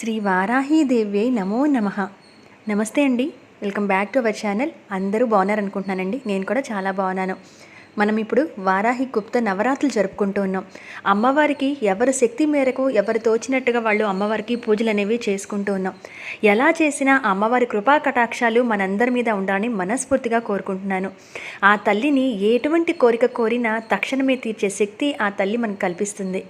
శ్రీ వారాహీదేవ్యై నమో నమ. నమస్తే అండి. Welcome back to our channel. అందరూ బాగున్నారు అనుకుంటున్నానండి నేను కూడా చాలా బాగున్నాను. మనం ఇప్పుడు వారాహి గుప్త నవరాత్రులు జరుపుకుంటూ ఉన్నాం. అమ్మవారికి ఎవరి శక్తి మేరకు ఎవరు తోచినట్టుగా వాళ్ళు అమ్మవారికి పూజలు అనేవి చేసుకుంటూ ఉన్నాం. ఎలా చేసినా అమ్మవారి కృపా కటాక్షాలు మనందరి మీద ఉండాలని మనస్ఫూర్తిగా కోరుకుంటున్నాను. ఆ తల్లిని ఎటువంటి కోరిక కోరినా తక్షణమే తీర్చే శక్తి ఆ తల్లి మనకు కల్పిస్తుంది.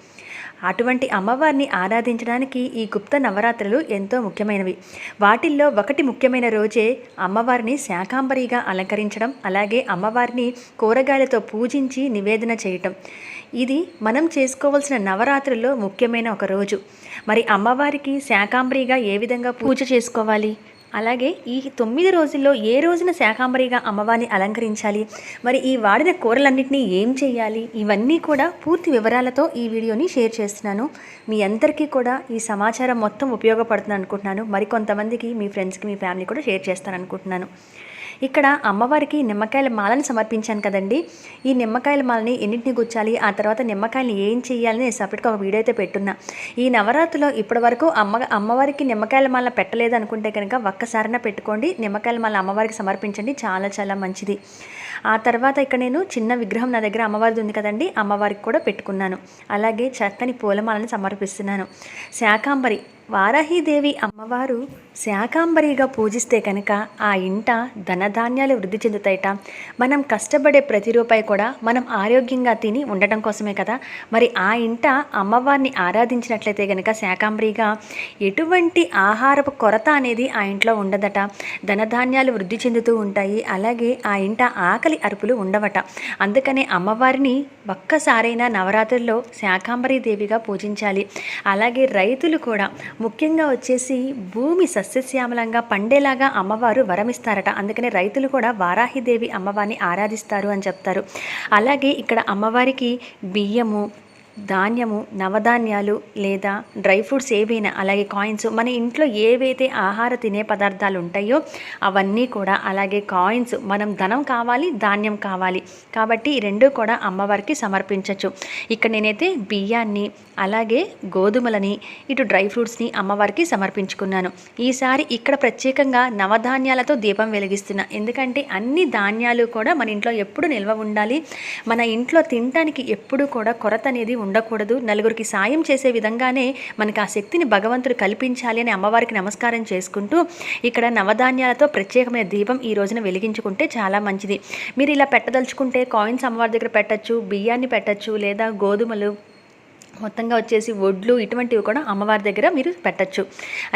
అటువంటి అమ్మవారిని ఆరాధించడానికి ఈ గుప్త నవరాత్రులు ఎంతో ముఖ్యమైనవి. వాటిల్లో ఒకటి ముఖ్యమైన రోజే అమ్మవారిని శాకాంబరిగా అలంకరించడం అలాగే అమ్మవారిని కూరగాయలతో పూజించి నివేదన చేయటం. ఇది మనం చేసుకోవాల్సిన నవరాత్రుల్లో ముఖ్యమైన ఒక రోజు. మరి అమ్మవారికి శాకాంబరిగా ఏ విధంగా పూజ చేసుకోవాలి? అలాగే ఈ తొమ్మిది రోజుల్లో ఏ రోజున శాకాంబరిగా అమ్మవారిని అలంకరించాలి? మరి ఈ వాడిన కూరలన్నింటినీ ఏం చేయాలి ఇవన్నీ కూడా పూర్తి వివరాలతో ఈ వీడియోని షేర్ చేస్తున్నాను. మీ అందరికీ కూడా ఈ సమాచారం మొత్తం ఉపయోగపడుతుంది అనుకుంటున్నాను మరికొంతమందికి మీ ఫ్రెండ్స్కి మీ ఫ్యామిలీ కూడా షేర్ చేస్తాను అనుకుంటున్నాను ఇక్కడ అమ్మవారికి నిమ్మకాయల మాలని సమర్పించాను కదండి. ఈ నిమ్మకాయల మాలని ఎన్నింటిని గుచ్చాలి? ఆ తర్వాత నిమ్మకాయలు ఏం చేయాలని నేను సపరేట్గా ఒక వీడియో అయితే పెట్టున్నా. ఈ నవరాత్రిలో ఇప్పటి వరకు అమ్మ అమ్మవారికి నిమ్మకాయల మాల పెట్టలేదు అనుకుంటే కనుక ఒక్కసారిన పెట్టుకోండి. నిమ్మకాయల మాల అమ్మవారికి సమర్పించండి. చాలా చాలా మంచిది. ఆ తర్వాత ఇక్కడ నేను చిన్న విగ్రహం నా దగ్గర అమ్మవారిది ఉంది కదండి. అమ్మవారికి కూడా పెట్టుకున్నాను. అలాగే చక్కని పూలమాలను సమర్పిస్తున్నాను. శాకాంబరి వారాహీదేవి అమ్మవారు శాకాంబరిగా పూజిస్తే కనుక ఆ ఇంట ధనధాన్యాలు వృద్ధి చెందుతాయట. మనం కష్టపడే ప్రతి రూపాయి కూడా మనం ఆరోగ్యంగా తిని ఉండటం కోసమే కదా. మరి ఆ ఇంట అమ్మవారిని ఆరాధించినట్లయితే కనుక శాకాంబరిగా ఎటువంటి ఆహారపు కొరత అనేది ఆ ఇంట్లో ఉండదట. ధనధాన్యాలు వృద్ధి చెందుతూ ఉంటాయి. అలాగే ఆ ఇంట ఆకలి అరుపులు ఉండవట. అందుకనే అమ్మవారిని ఒక్కసారైనా నవరాత్రుల్లో శాకాంబరి దేవిగా పూజించాలి. అలాగే రైతులు కూడా ముఖ్యంగా వచ్చేసి భూమి సస్యశ్యామలంగా పండేలాగా అమ్మవారు వరమిస్తారట. అందుకనే రైతులు కూడా వారాహిదేవి అమ్మవారిని ఆరాధిస్తారు అని చెప్తారు. అలాగే ఇక్కడ అమ్మవారికి బియ్యము ధాన్యము నవధాన్యాలు లేదా డ్రై ఫ్రూట్స్ ఏవైనా అలాగే కాయిన్స్ మన ఇంట్లో ఏవైతే ఆహార తినే పదార్థాలు ఉంటాయో అవన్నీ కూడా అలాగే కాయిన్స్ మనం ధనం కావాలి ధాన్యం కావాలి. కాబట్టి ఈ రెండు కూడా అమ్మవారికి సమర్పించవచ్చు ఇక్కడ నేనైతే బియ్యాన్ని అలాగే గోధుమలని ఇటు డ్రై ఫ్రూట్స్ని అమ్మవారికి సమర్పించుకున్నాను. ఈసారి ఇక్కడ ప్రత్యేకంగా నవధాన్యాలతో దీపం వెలిగిస్తున్నా. ఎందుకంటే అన్ని ధాన్యాలు కూడా మన ఇంట్లో ఎప్పుడు నిల్వ ఉండాలి. మన ఇంట్లో తినటానికి ఎప్పుడు కూడా కొరత అనేది ఉండకూడదు. నలుగురికి సాయం చేసే విధంగానే మనకు ఆ శక్తిని భగవంతుడు కల్పించాలి అని అమ్మవారికి నమస్కారం చేసుకుంటూ ఇక్కడ నవధాన్యాలతో ప్రత్యేకమైన దీపం ఈ రోజున వెలిగించుకుంటే చాలా మంచిది. మీరు ఇలా పెట్టదలుచుకుంటే కాయిన్స్ అమ్మవారి దగ్గర పెట్టచ్చు బియ్యాన్ని పెట్టచ్చు లేదా గోధుమలు మొత్తంగా వచ్చేసి వడ్లు ఇటువంటివి కూడా అమ్మవారి దగ్గర మీరు పెట్టచ్చు.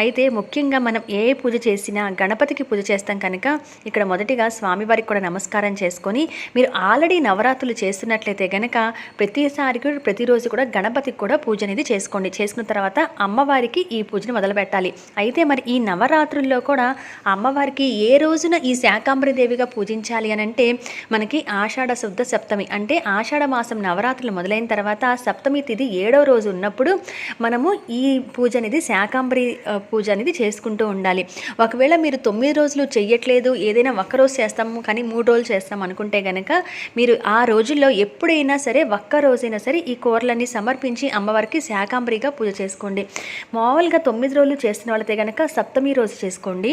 అయితే ముఖ్యంగా మనం ఏ పూజ చేసినా గణపతికి పూజ చేస్తాం కనుక ఇక్కడ మొదటిగా స్వామివారికి కూడా నమస్కారం చేసుకొని మీరు ఆల్రెడీ నవరాత్రులు చేస్తున్నట్లయితే కనుక ప్రతిసారి ప్రతిరోజు కూడా గణపతికి కూడా పూజ అనేది చేసుకోండి. చేసుకున్న తర్వాత అమ్మవారికి ఈ పూజను మొదలు పెట్టాలి అయితే మరి ఈ నవరాత్రుల్లో కూడా అమ్మవారికి ఏ రోజున ఈ శాకాంబరి దేవిగా పూజించాలి అని అంటే మనకి ఆషాఢ శుద్ధ సప్తమి. అంటే ఆషాఢ మాసం నవరాత్రులు మొదలైన తర్వాత సప్తమి తిథి ఏడవ రోజు ఉన్నప్పుడు మనము ఈ పూజ అనేది శాకాంబరి పూజ అనేది చేసుకుంటూ ఉండాలి. ఒకవేళ మీరు తొమ్మిది రోజులు చెయ్యట్లేదు ఏదైనా ఒక్క రోజు చేస్తాము కానీ మూడు రోజులు చేస్తాం అనుకుంటే కనుక మీరు ఆ రోజుల్లో ఎప్పుడైనా సరే ఒక్క రోజైనా సరే ఈ కూరలన్నీ సమర్పించి అమ్మవారికి శాకాంబరిగా పూజ చేసుకోండి. మామూలుగా తొమ్మిది రోజులు చేస్తున్న వాళ్ళతే కనుక సప్తమి రోజు చేసుకోండి.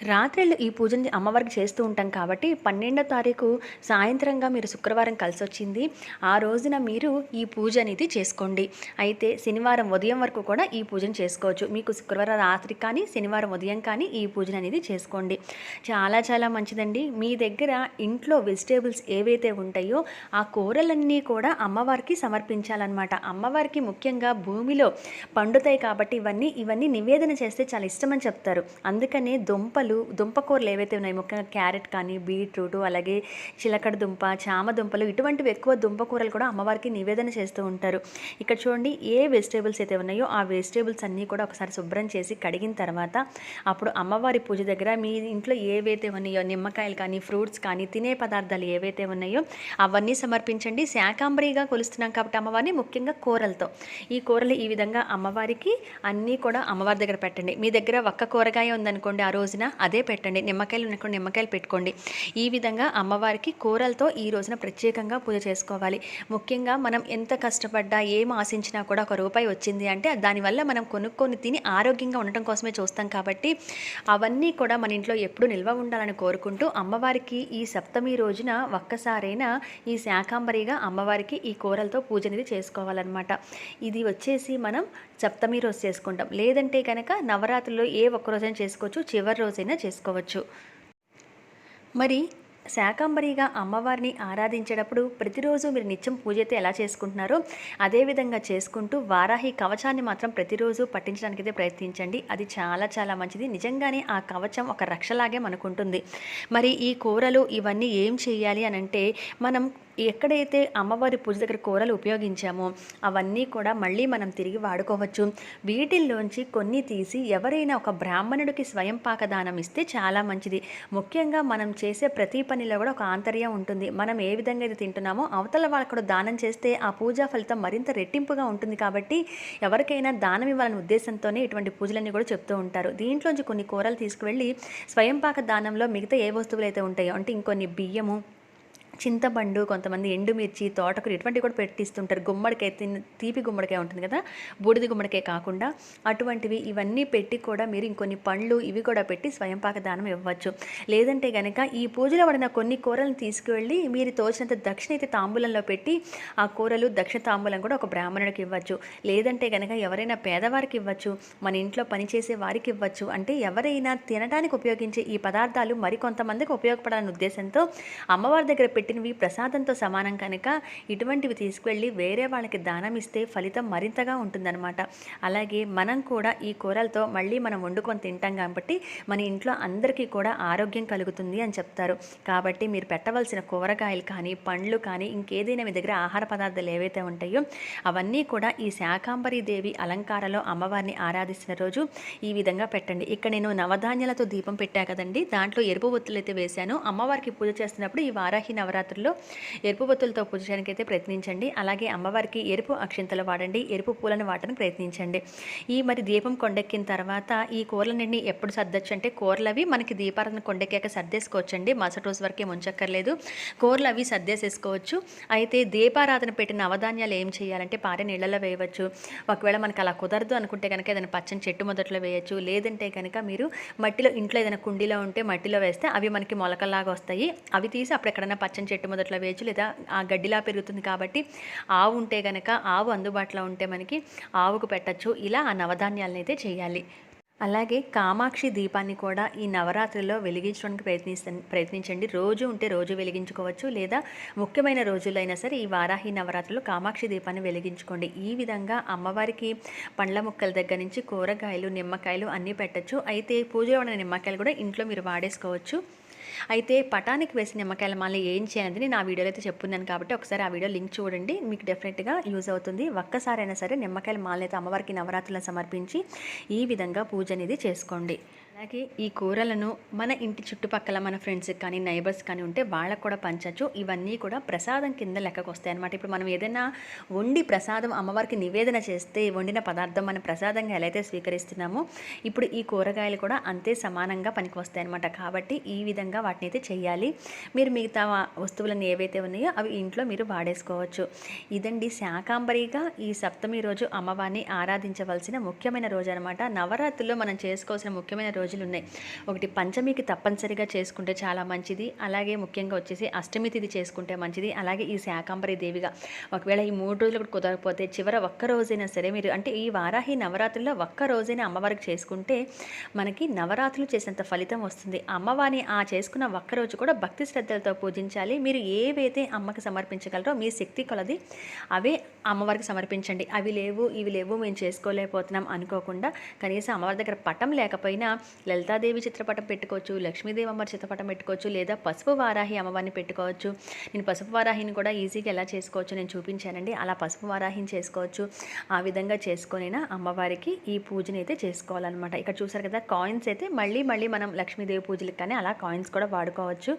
రాత్రిళ్ళు ఈ పూజని అమ్మవారికి చేస్తూ ఉంటాం కాబట్టి పన్నెండో తారీఖు సాయంత్రంగా మీరు శుక్రవారం కలిసి వచ్చింది ఆ రోజున మీరు ఈ పూజ అనేది చేసుకోండి. అయితే శనివారం ఉదయం వరకు కూడా ఈ పూజను చేసుకోవచ్చు. మీకు శుక్రవారం రాత్రి కానీ శనివారం ఉదయం కానీ ఈ పూజను అనేది చేసుకోండి. చాలా చాలా మంచిదండి. మీ దగ్గర ఇంట్లో వెజిటేబుల్స్ ఏవైతే ఉంటాయో ఆ కూరలన్నీ కూడా అమ్మవారికి సమర్పించాలన్నమాట. అమ్మవారికి ముఖ్యంగా భూమిలో పండుతాయి కాబట్టి ఇవన్నీ ఇవన్నీ నివేదన చేస్తే చాలా ఇష్టమని చెప్తారు. అందుకనే దుంపలు దుంపకూరలు ఏవైతే ఉన్నాయో ముఖ్యంగా క్యారెట్ కానీ బీట్రూట్ అలాగే చిలకడ దుంప చామ దుంపలు ఇటువంటివి ఎక్కువ దుంపకూరలు కూడా అమ్మవారికి నివేదన చేస్తూ ఉంటారు. ఇక్కడ చూడండి ఏ వెజిటేబుల్స్ అయితే ఉన్నాయో ఆ వెజిటేబుల్స్ అన్నీ కూడా ఒకసారి శుభ్రం చేసి కడిగిన తర్వాత అప్పుడు అమ్మవారి పూజ దగ్గర మీ ఇంట్లో ఏవైతే ఉన్నాయో నిమ్మకాయలు కానీ ఫ్రూట్స్ కానీ తినే పదార్థాలు ఏవైతే ఉన్నాయో అవన్నీ సమర్పించండి. శాకాంబరిగా కొలుస్తున్నాం కాబట్టి అమ్మవారిని ముఖ్యంగా కూరలతో. ఈ కూరలు ఈ విధంగా అమ్మవారికి అన్నీ కూడా అమ్మవారి దగ్గర పెట్టండి. మీ దగ్గర ఒక్క కూరగాయ ఉందనుకోండి ఆ రోజున అదే పెట్టండి. నిమ్మకాయలు ఉన్నప్పుడు నిమ్మకాయలు పెట్టుకోండి. ఈ విధంగా అమ్మవారికి కూరలతో ఈ రోజున ప్రత్యేకంగా పూజ చేసుకోవాలి. ముఖ్యంగా మనం ఎంత కష్టపడ్డా ఏం ఆశించినా కూడా ఒక రూపాయి వచ్చింది అంటే దానివల్ల మనం కొనుక్కొని తిని ఆరోగ్యంగా ఉండటం కోసమే చూస్తాం కాబట్టి అవన్నీ కూడా మన ఇంట్లో ఎప్పుడు నిల్వ ఉండాలని కోరుకుంటూ అమ్మవారికి ఈ సప్తమి రోజున ఒక్కసారైనా ఈ శాకాంబరిగా అమ్మవారికి ఈ కూరలతో పూజ అనేది చేసుకోవాలన్నమాట. ఇది వచ్చేసి మనం సప్తమి రోజు చేసుకుంటాం. లేదంటే కనుక నవరాత్రుల్లో ఏ ఒక్క రోజైనా చేసుకోవచ్చు చివరి రోజైనా చేసుకోవచ్చు. మరి శాకాంబరిగా అమ్మవారిని ఆరాధించేటప్పుడు ప్రతిరోజు మీరు నిత్యం పూజ అయితే ఎలా చేసుకుంటున్నారో అదేవిధంగా చేసుకుంటూ వారాహి కవచాన్ని మాత్రం ప్రతిరోజు పట్టించడానికి అయితే ప్రయత్నించండి. అది చాలా చాలా మంచిది. నిజంగానే ఆ కవచం ఒక రక్షలాగే మనకుంటుంది. మరి ఈ కూరలు ఇవన్నీ ఏం చేయాలి అని అంటే మనం ఎక్కడైతే అమ్మవారి పూజ దగ్గర కూరలు ఉపయోగించామో అవన్నీ కూడా మళ్ళీ మనం తిరిగి వాడుకోవచ్చు. వీటిల్లోంచి కొన్ని తీసి ఎవరైనా ఒక బ్రాహ్మణుడికి స్వయం పాకదానం ఇస్తే చాలా మంచిది. ముఖ్యంగా మనం చేసే ప్రతి పనిలో కూడా ఒక ఆంతర్యం ఉంటుంది. మనం ఏ విధంగా అయితే తింటున్నామో అవతల వాళ్ళకు కూడా దానం చేస్తే ఆ పూజా ఫలితం మరింత రెట్టింపుగా ఉంటుంది కాబట్టి ఎవరికైనా దానం ఇవ్వాలనే ఉద్దేశంతోనే ఇటువంటి పూజలన్నీ కూడా చెప్తూ ఉంటారు. దీంట్లోంచి కొన్ని కూరలు తీసుకువెళ్ళి స్వయంపాక దానంలో మిగతా ఏ వస్తువులు అయితే ఉంటాయో అంటే ఇంకొన్ని బియ్యము చింతపండు కొంతమంది ఎండుమిర్చి తోటకూర ఇటువంటివి కూడా పెట్టిస్తుంటారు. గుమ్మడికాయ తీపి గుమ్మడికాయ ఉంటుంది కదా? బూడిద గుమ్మడికాయ కాకుండా అటువంటివి ఇవన్నీ పెట్టి కూడా మీరు ఇంకొన్ని పండ్లు ఇవి కూడా పెట్టి స్వయంపాక దానం ఇవ్వచ్చు. లేదంటే కనుక ఈ పూజలో పడిన కొన్ని కూరలను తీసుకువెళ్ళి మీరు తోచినంత దక్షిణ అయితే తాంబూలంలో పెట్టి ఆ కూరలు దక్షిణ తాంబూలం కూడా ఒక బ్రాహ్మణుడికి ఇవ్వచ్చు. లేదంటే కనుక ఎవరైనా పేదవారికి ఇవ్వచ్చు మన ఇంట్లో పనిచేసే వారికి ఇవ్వచ్చు. అంటే ఎవరైనా తినడానికి ఉపయోగించే ఈ పదార్థాలు మరికొంతమందికి ఉపయోగపడాలనే ఉద్దేశంతో అమ్మవారి దగ్గర పెట్టి పెట్టినవి ప్రసాదంతో సమానం కనుక ఇటువంటివి తీసుకువెళ్ళి వేరే వాళ్ళకి దానం ఇస్తే ఫలితం మరింతగా ఉంటుందన్నమాట. అలాగే మనం కూడా ఈ కూరలతో మళ్ళీ మనం వండుకొని తింటాం కాబట్టి మన ఇంట్లో అందరికీ కూడా ఆరోగ్యం కలుగుతుంది అని చెప్తారు. కాబట్టి మీరు పెట్టవలసిన కూరగాయలు కానీ పండ్లు కానీ ఇంకేదైనా మీ దగ్గర ఆహార పదార్థాలు ఏవైతే ఉంటాయో అవన్నీ కూడా ఈ శాకాంబరి దేవి అలంకారలో అమ్మవారిని ఆరాధిస్తున్న రోజు ఈ విధంగా పెట్టండి. ఇక్కడ నేను నవధాన్యాలతో దీపం పెట్టా కదండి. దాంట్లో ఎరుపు ఒత్తులు అయితే వేశాను. అమ్మవారికి పూజ చేస్తున్నప్పుడు ఈ వారాహి నవరాత్రుల్లో ఎరుపు బొత్తులతో పూజ చేయడానికి అయితే ప్రయత్నించండి. అలాగే అమ్మవారికి ఎరుపు అక్షింతలు వాడండి ఎరుపు పూలను వాడడానికి ప్రయత్నించండి. ఈ మరి దీపం కొండెక్కిన తర్వాత ఈ కూరలన్నీ ఎప్పుడు సర్దొచ్చు అంటే కూరలు అవి మనకి దీపారాధన కొండెక్కాక సర్దేసుకోవచ్చండి. మరుసటి రోజు వరకే ముంచక్కర్లేదు. కూరలు అవి సర్దేసేసుకోవచ్చు. అయితే దీపారాధన పెట్టిన అవధాన్యాలు ఏం చేయాలంటే పారే నీళ్ళలో వేయవచ్చు. ఒకవేళ మనకు అలా కుదరదు అనుకుంటే కనుక ఏదైనా పచ్చని చెట్టు మొదట్లో వేయచ్చు. లేదంటే కనుక మీరు మట్టిలో ఇంట్లో ఏదైనా కుండీలో ఉంటే మట్టిలో వేస్తే అవి మనకి మొలకల్లాగా వస్తాయి. అవి తీసి అప్పుడు ఎక్కడైనా పచ్చని చెట్టు మొదట్లో వేయచ్చు లేదా ఆ గడ్డిలా పెరుగుతుంది కాబట్టి ఆవు ఉంటే కనుక ఆవు అందుబాటులో ఉంటే మనకి ఆవుకు పెట్టచ్చు. ఇలా ఆ నవధాన్యాలను అయితే చేయాలి. అలాగే కామాక్షి దీపాన్ని కూడా ఈ నవరాత్రిలో వెలిగించడానికి ప్రయత్నిస్త ప్రయత్నించండి. రోజు ఉంటే రోజు వెలిగించుకోవచ్చు లేదా ముఖ్యమైన రోజుల్లో అయినా సరే ఈ వారాహి నవరాత్రిలో కామాక్షి దీపాన్ని వెలిగించుకోండి. ఈ విధంగా అమ్మవారికి పండ్ల ముక్కల దగ్గర నుంచి కూరగాయలు నిమ్మకాయలు అన్నీ పెట్టచ్చు. అయితే పూజలో ఉన్న నిమ్మకాయలు కూడా ఇంట్లో మీరు వాడేసుకోవచ్చు. అయితే పటానికి వేసిన నిమ్మకాయల మాల ఏం చేయాలని నేను ఆ వీడియోలో అయితే చెప్పున్నాను కాబట్టి ఒకసారి ఆ వీడియో లింక్ చూడండి. మీకు డెఫినెట్గా యూజ్ అవుతుంది. ఒక్కసారైనా సరే నిమ్మకాయల మాలని అయితే అమ్మవారికి నవరాత్రులను సమర్పించి ఈ విధంగా పూజ అనేది చేసుకోండి. అలాగే ఈ కూరలను మన ఇంటి చుట్టుపక్కల మన ఫ్రెండ్స్కి కానీ నైబర్స్ కానీ ఉంటే వాళ్ళకు కూడా పంచవచ్చు ఇవన్నీ కూడా ప్రసాదం కింద లెక్కకు వస్తాయి అనమాట ఇప్పుడు మనం ఏదైనా వండి ప్రసాదం అమ్మవారికి నివేదన చేస్తే వండిన పదార్థం మనం ప్రసాదంగా ఎలా అయితే స్వీకరిస్తున్నామో ఇప్పుడు ఈ కూరగాయలు కూడా అంతే సమానంగా పనికి వస్తాయి అనమాట కాబట్టి ఈ విధంగా వాటిని అయితే చేయాలి మీరు మిగతా వస్తువులను ఏవైతే ఉన్నాయో అవి ఇంట్లో మీరు వాడేసుకోవచ్చు. ఇదండి శాకాంబరిగా ఈ సప్తమి రోజు అమ్మవారిని ఆరాధించవలసిన ముఖ్యమైన రోజు అనమాట నవరాత్రుల్లో మనం చేసుకోవాల్సిన ముఖ్యమైన రోజు రోజులు ఉన్నాయి ఒకటి పంచమికి తప్పనిసరిగా చేసుకుంటే చాలా మంచిది. అలాగే ముఖ్యంగా వచ్చేసి అష్టమి తిథి చేసుకుంటే మంచిది. అలాగే ఈ శాకాంబరి దేవిగా ఒకవేళ ఈ మూడు రోజులు కూడా కుదరకపోతే చివర ఒక్క రోజైనా సరే మీరు అంటే ఈ వారాహి నవరాత్రుల్లో ఒక్క రోజైనా అమ్మవారికి చేసుకుంటే మనకి నవరాత్రులు చేసినంత ఫలితం వస్తుంది. అమ్మవారిని ఆ చేసుకున్న ఒక్క రోజు కూడా భక్తి శ్రద్ధలతో పూజించాలి. మీరు ఏవైతే అమ్మకి సమర్పించగలరో మీ శక్తి కొలది అవే అమ్మవారికి సమర్పించండి. అవి లేవు ఇవి లేవు మేము చేసుకోలేకపోతున్నాం అనుకోకుండా కనీసం అమ్మవారి దగ్గర పటం లేకపోయినా లలితాదేవి చిత్రపటం పెట్టుకోవచ్చు లక్ష్మీదేవి అమ్మవారి చిత్రపటం పెట్టుకోవచ్చు లేదా పసుపు వారాహి అమ్మవారిని పెట్టుకోవచ్చు. నేను పసుపు వారాహిని కూడా ఈజీగా ఎలా చేసుకోవచ్చు నేను చూపించానండి. అలా పసుపు వారాహిని చేసుకోవచ్చు. ఆ విధంగా చేసుకొనైనా అమ్మవారికి ఈ పూజని అయితే చేసుకోవాలన్నమాట. ఇక్కడ చూసారు కదా కాయిన్స్ అయితే మళ్ళీ మళ్ళీ మనం లక్ష్మీదేవి పూజలకు కానీ అలా కాయిన్స్ కూడా వాడుకోవచ్చు.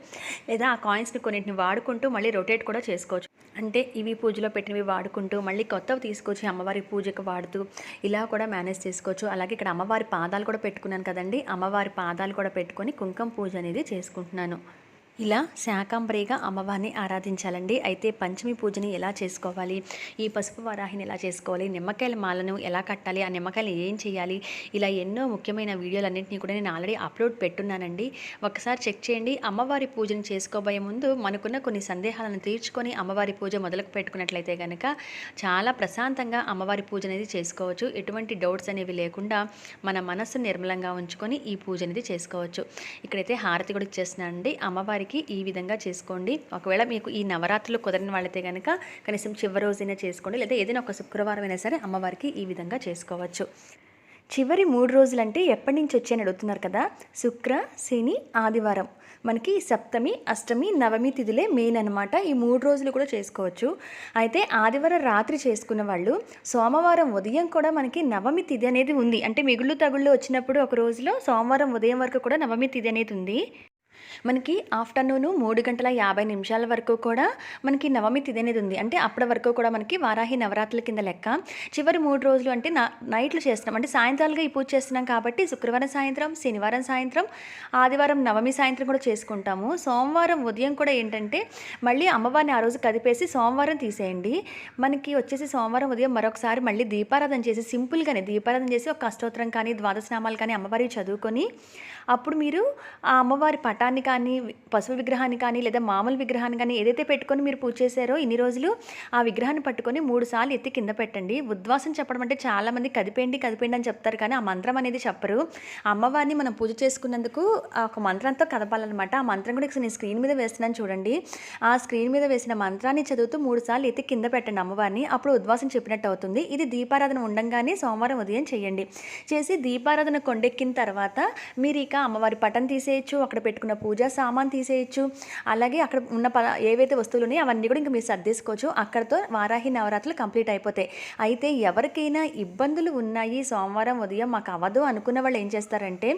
లేదా ఆ కాయిన్స్ని కొన్నింటిని వాడుకుంటూ మళ్ళీ రొటేట్ కూడా చేసుకోవచ్చు. అంటే ఇవి పూజలో పెట్టినవి వాడుకుంటూ మళ్ళీ కొత్తవి తీసుకొచ్చి అమ్మవారి పూజకు వాడుతూ ఇలా కూడా మేనేజ్ చేసుకోవచ్చు. అలాగే ఇక్కడ అమ్మవారి పాదాలు కూడా పెట్టుకున్నాను కదండి. అమ్మవారి పాదాలు కూడా పెట్టుకొని కుంకుమ పూజ అనేది చేసుకుంటున్నాను. ఇలా శాకాంబరిగా అమ్మవారిని ఆరాధించాలండి. అయితే పంచమి పూజని ఎలా చేసుకోవాలి? ఈ పసుపు వారాహిని ఎలా చేసుకోవాలి? నిమ్మకాయల మాలను ఎలా కట్టాలి? ఆ నిమ్మకాయలు ఏం చేయాలి? ఇలా ఎన్నో ముఖ్యమైన వీడియోలన్నింటినీ కూడా నేను ఆల్రెడీ అప్లోడ్ పెట్టున్నానండి. ఒకసారి చెక్ చేయండి. అమ్మవారి పూజను చేసుకోబోయే ముందు మనకున్న కొన్ని సందేహాలను తీర్చుకొని అమ్మవారి పూజ మొదలకు పెట్టుకున్నట్లయితే కనుక చాలా ప్రశాంతంగా అమ్మవారి పూజ అనేది చేసుకోవచ్చు. ఎటువంటి డౌట్స్ అనేవి లేకుండా మన మనస్సు నిర్మలంగా ఉంచుకొని ఈ పూజ అనేది చేసుకోవచ్చు. ఇక్కడైతే హారతి కూడా ఇచ్చేస్తున్నానండి. అమ్మవారికి ఈ విధంగా చేసుకోండి. ఒకవేళ మీకు ఈ నవరాత్రులు కుదరని వాళ్ళైతే కనుక కనీసం చివరి రోజైనా చేసుకోండి. లేదా ఏదైనా ఒక శుక్రవారం అయినా సరే అమ్మవారికి ఈ విధంగా చేసుకోవచ్చు. చివరి మూడు రోజులు అంటే ఎప్పటి నుంచి వచ్చాయని అడుగుతున్నారు కదా? శుక్ర శని ఆదివారం. మనకి సప్తమి అష్టమి నవమి తిథులే మెయిన్ అనమాట ఈ మూడు రోజులు కూడా చేసుకోవచ్చు. అయితే ఆదివారం రాత్రి చేసుకున్న వాళ్ళు సోమవారం ఉదయం కూడా మనకి నవమి తిథి అనేది ఉంది. అంటే మిగులు తగుళ్ళు వచ్చినప్పుడు ఒక రోజులో సోమవారం ఉదయం వరకు కూడా నవమి తిథి అనేది ఉంది. మనకి ఆఫ్టర్నూన్ మూడు గంటల యాభై నిమిషాల వరకు కూడా మనకి నవమి తిథి అనేది ఉంది. అంటే అప్పటి వరకు కూడా మనకి వారాహి నవరాత్రుల కింద లెక్క. చివరి మూడు రోజులు అంటే నైట్లు చేస్తున్నాం. అంటే సాయంత్రాలుగా ఈ పూజ చేస్తున్నాం కాబట్టి శుక్రవారం సాయంత్రం శనివారం సాయంత్రం ఆదివారం నవమి సాయంత్రం కూడా చేసుకుంటాము. సోమవారం ఉదయం కూడా ఏంటంటే మళ్ళీ అమ్మవారిని ఆ రోజు కదిపేసి సోమవారం తీసేయండి. మనకి వచ్చేసి సోమవారం ఉదయం మరొకసారి మళ్ళీ దీపారాధన చేసి సింపుల్గానే దీపారాధన చేసి ఒక అష్టోత్తరం కానీ ద్వాదశనామాలు కానీ అమ్మవారి చదువుకొని అప్పుడు మీరు ఆ అమ్మవారి పటాన్ని కానీ పశువు విగ్రహాన్ని కానీ లేదా మామూలు విగ్రహాన్ని కానీ ఏదైతే పెట్టుకొని మీరు పూజ చేశారో ఇన్ని రోజులు ఆ విగ్రహాన్ని పట్టుకొని మూడు సార్లు ఎత్తి కింద పెట్టండి. ఉద్వాసం చెప్పడం అంటే చాలామంది కదిపేండి కదిపేండి అని చెప్తారు కానీ ఆ మంత్రం అనేది చెప్పరు. అమ్మవారిని మనం పూజ చేసుకున్నందుకు ఆ ఒక మంత్రంతో కదపాలన్నమాట. ఆ మంత్రం కూడా ఇక్కడ నేను స్క్రీన్ మీద వేస్తున్నాను చూడండి. ఆ స్క్రీన్ మీద వేసిన మంత్రాన్ని చదువుతూ మూడు సార్లు ఎత్తి కింద పెట్టండి అమ్మవారిని. అప్పుడు ఉద్వాసం చెప్పినట్టు అవుతుంది. ఇది దీపారాధన ఉండంగానే సోమవారం ఉదయం చేయండి. చేసి దీపారాధన కొండెక్కిన తర్వాత మీరు ఇక అమ్మవారి పటం తీసేయచ్చు. అక్కడ పెట్టుకున్న పూజ సామాన్ తీసేయచ్చు. అలాగే అక్కడ ఉన్న ప ఏవైతే వస్తువులు ఉన్నాయో అవన్నీ కూడా ఇంకా మీరు సర్దేసుకోవచ్చు. అక్కడతో వారాహి నవరాత్రులు కంప్లీట్ అయిపోతాయి. అయితే ఎవరికైనా ఇబ్బందులు ఉన్నాయి సోమవారం ఉదయం మాకు అవ్వదు అనుకున్న వాళ్ళు ఏం చేస్తారంటే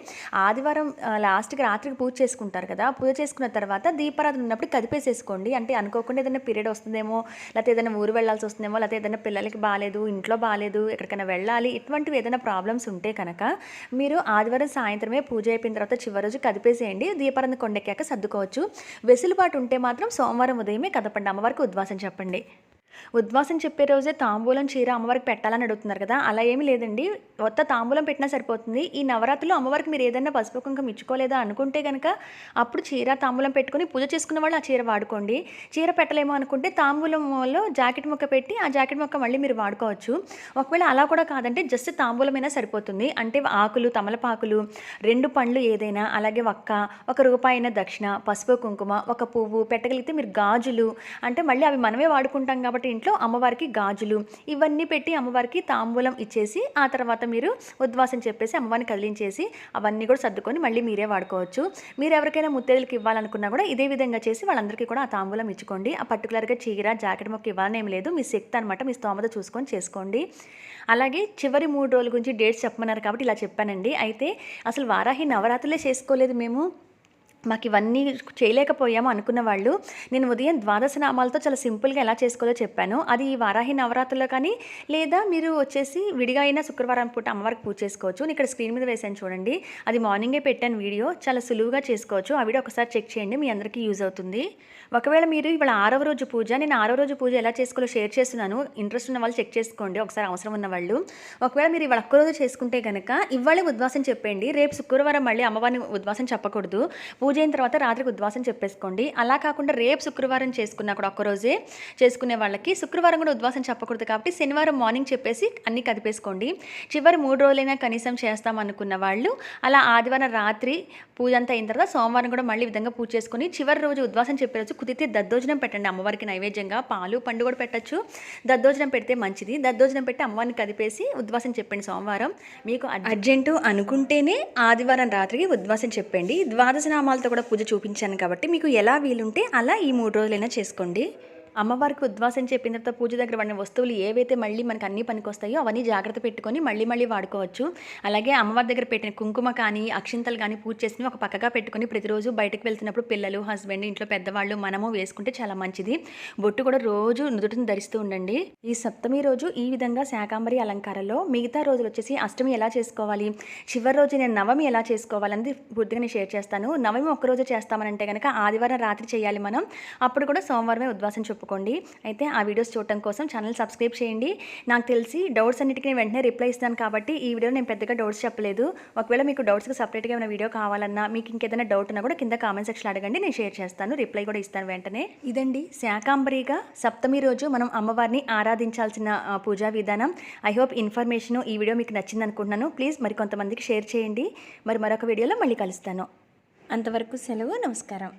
ఆదివారం లాస్ట్కి రాత్రికి పూజ చేసుకుంటారు కదా పూజ చేసుకున్న తర్వాత దీపారాధన ఉన్నప్పుడు కదిపేసేసుకోండి. అంటే అనుకోకుండా ఏదైనా పీరియడ్ వస్తుందేమో లేకపోతే ఏదైనా ఊరు వెళ్ళాల్సి వస్తుందేమో లేకపోతే ఏదైనా పిల్లలకి బాగాలేదు ఇంట్లో బాగాలేదు ఎక్కడికైనా వెళ్ళాలి ఇటువంటివి ఏదైనా ప్రాబ్లమ్స్ ఉంటే కనుక మీరు ఆదివారం సాయంత్రమే పూజ అయిపోయిన తర్వాత చివరి రోజు కదిపేసేయండి. దీపారాధన కొండెక్కాక సర్దుకోవచ్చు. వెసులుబాటు ఉంటే మాత్రం సోమవారం ఉదయమే కదపండి. అమ్మవారికి ఉద్వాసం చెప్పండి. ఉద్వాసం చెప్పే రోజే తాంబూలం చీర అమ్మవారికి పెట్టాలని అడుగుతున్నారు కదా అలా ఏమీ లేదండి. కొత్త తాంబూలం పెట్టినా సరిపోతుంది. ఈ నవరాత్రిలో అమ్మవారికి మీరు ఏదైనా పసుపు కుంకం ఇచ్చుకోలేదా అనుకుంటే కనుక అప్పుడు చీర తాంబూలం పెట్టుకొని పూజ చేసుకున్న వాళ్ళు ఆ చీర వాడుకోండి. చీర పెట్టలేమో అనుకుంటే తాంబూలంలో జాకెట్ ముక్క పెట్టి ఆ జాకెట్ ముక్క మళ్ళీ మీరు వాడుకోవచ్చు. ఒకవేళ అలా కూడా కాదంటే జస్ట్ తాంబూలమైనా సరిపోతుంది. అంటే ఆకులు తమలపాకులు రెండు పండ్లు ఏదైనా అలాగే ఒక్క ఒక రూపాయిన దక్షిణ పసుపు కుంకుమ ఒక పువ్వు పెట్టగలిగితే మీరు గాజులు అంటే మళ్ళీ అవి మనమే వాడుకుంటాం కాబట్టి ఇంట్లో అమ్మవారికి గాజులు ఇవన్నీ పెట్టి అమ్మవారికి తాంబూలం ఇచ్చేసి ఆ తర్వాత మీరు ఉద్వాసం చెప్పేసి అమ్మవారిని కదిలించేసి అవన్నీ కూడా సర్దుకొని మళ్ళీ మీరే వాడుకోవచ్చు. మీరు ఎవరికైనా ముత్తేదులకి ఇవ్వాలనుకున్నా కూడా ఇదే విధంగా చేసి వాళ్ళందరికీ కూడా ఆ తాంబూలం ఇచ్చుకోండి. ఆ పర్టికులర్గా చీర జాకెట్ మొక్క ఇవ్వాలని ఏం లేదు. మీ శక్తి అనమాట మీ స్తోమత చూసుకొని చేసుకోండి. అలాగే చివరి మూడు రోజుల గురించి డేట్స్ చెప్పమన్నారు కాబట్టి ఇలా చెప్పానండి. అయితే అసలు వారాహి నవరాత్రులే చేసుకోలేదు మేము. మాకు ఇవన్నీ చేయలేకపోయాము అనుకున్న వాళ్ళు. నేను ఉదయం ద్వాదశ నామాలతో చాలా సింపుల్గా ఎలా చేసుకోవాలో చెప్పాను. అది ఈ వారాహి నవరాత్రుల్లో కానీ లేదా మీరు వచ్చేసి విడిగా అయినా శుక్రవారం పూట అమ్మవారికి పూజ చేసుకోవచ్చు. నేను ఇక్కడ స్క్రీన్ మీద వేసాను చూడండి. అది మార్నింగే పెట్టాను వీడియో. చాలా సులువుగా చేసుకోవచ్చు. ఆ వీడియో ఒకసారి చెక్ చేయండి. మీ అందరికీ యూజ్ అవుతుంది. ఒకవేళ మీరు ఇవాళ ఆరవ రోజు పూజ నేను ఆరవ రోజు పూజ ఎలా చేసుకోవాలో షేర్ చేస్తున్నాను. ఇంట్రెస్ట్ ఉన్న వాళ్ళు చెక్ చేసుకోండి. ఒకసారి అవసరం ఉన్న వాళ్ళు. ఒకవేళ మీరు ఇవాళ ఒక్కరోజు చేసుకుంటే కనుక ఇవాళే ఉద్వాసం చెప్పండి. రేపు శుక్రవారం మళ్ళీ అమ్మవారిని ఉద్వాసం చెప్పకూడదు. పూజ అయిన తర్వాత రాత్రికి ఉద్వాసం చెప్పేసుకోండి. అలా కాకుండా రేపు శుక్రవారం చేసుకున్నా కూడా ఒక్కరోజే చేసుకునే వాళ్ళకి శుక్రవారం కూడా ఉద్వాసం చెప్పకూడదు కాబట్టి శనివారం మార్నింగ్ చెప్పేసి అన్నీ కదిపేసుకోండి. చివరి మూడు రోజులైనా కనీసం చేస్తాం అనుకున్న వాళ్ళు అలా ఆదివారం రాత్రి పూజ అంతా అయిన తర్వాత సోమవారం కూడా మళ్ళీ విధంగా పూజ చేసుకుని చివరి రోజు ఉద్వాసం చెప్పే రోజు కుదిరితే దద్దోజనం పెట్టండి. అమ్మవారికి నైవేద్యంగా పాలు పండు కూడా పెట్టచ్చు. దద్దోజనం పెడితే మంచిది. దద్దోజనం పెట్టి అమ్మవారిని కదిపేసి ఉద్వాసం చెప్పండి సోమవారం. మీకు అర్జెంటు అనుకుంటేనే ఆదివారం రాత్రికి ఉద్వాసం చెప్పండి. ద్వాదశ నామాలతో కూడా పూజ చూపించాను కాబట్టి మీకు ఎలా వీలుంటే అలా ఈ మూడు రోజులైనా చేసుకోండి. అమ్మవారికి ఉద్వాసం చెప్పిన తర్వాత పూజ దగ్గర వాడిన వస్తువులు ఏవైతే మళ్ళీ మనకు అన్ని పనికొస్తాయో అవన్నీ జాగ్రత్త పెట్టుకొని మళ్ళీ మళ్ళీ వాడుకోవచ్చు. అలాగే అమ్మవారి దగ్గర పెట్టిన కుంకుమ కానీ అక్షింతలు కానీ పూజ చేసినవి ఒక పక్కగా పెట్టుకొని ప్రతిరోజు బయటకు వెళ్తున్నప్పుడు పిల్లలు హస్బెండ్ ఇంట్లో పెద్దవాళ్ళు మనము వేసుకుంటే చాలా మంచిది. బొట్టు కూడా రోజు నుదుటిని ధరిస్తూ ఉండండి. ఈ సప్తమి రోజు ఈ విధంగా శాకాంబరి అలంకారంలో మిగతా రోజులు వచ్చేసి అష్టమి ఎలా చేసుకోవాలి చివరి రోజు నేను నవమి ఎలా చేసుకోవాలనేది పూర్తిగా నేను షేర్ చేస్తాను. నవమి ఒక్కరోజు చేస్తామనంటే కనుక ఆదివారం రాత్రి చేయాలి మనం. అప్పుడు కూడా సోమవారమే ఉద్వాసం చెప్పుకోండి. అయితే ఆ వీడియోస్ చూడటం కోసం ఛానల్ సబ్స్క్రైబ్ చేయండి. నాకు తెలిసి డౌట్స్ అన్నిటికీ నేను వెంటనే రిప్లై ఇస్తాను కాబట్టి ఈ వీడియో నేను పెద్దగా డౌట్స్ చెప్పలేదు. ఒకవేళ మీకు డౌట్స్కి సపరేట్గా ఏమైనా వీడియో కావాలన్నా మీకు ఇంకేదైనా డౌట్ ఉన్నా కూడా కింద కామెంట్ సెక్షన్ అడగండి. నేను షేర్ చేస్తాను. రిప్లై కూడా ఇస్తాను వెంటనే. ఇదండి శాకాంబరిగా సప్తమి రోజు మనం అమ్మవారిని ఆరాధించాల్సిన పూజా విధానం. ఐ హోప్ ఇన్ఫర్మేషన్ ఈ వీడియో మీకు నచ్చింది అనుకుంటున్నాను. ప్లీజ్ మరి కొంతమందికి షేర్ చేయండి. మరి మరొక వీడియోలో మళ్ళీ కలుస్తాను. అంతవరకు సెలవు నమస్కారం.